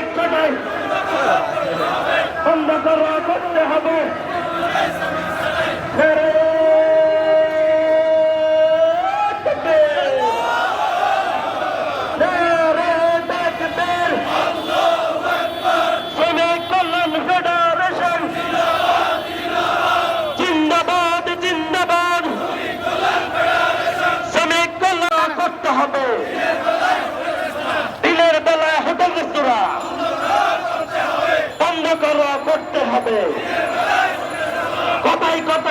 এক করো করতে হবে। কথাই কথা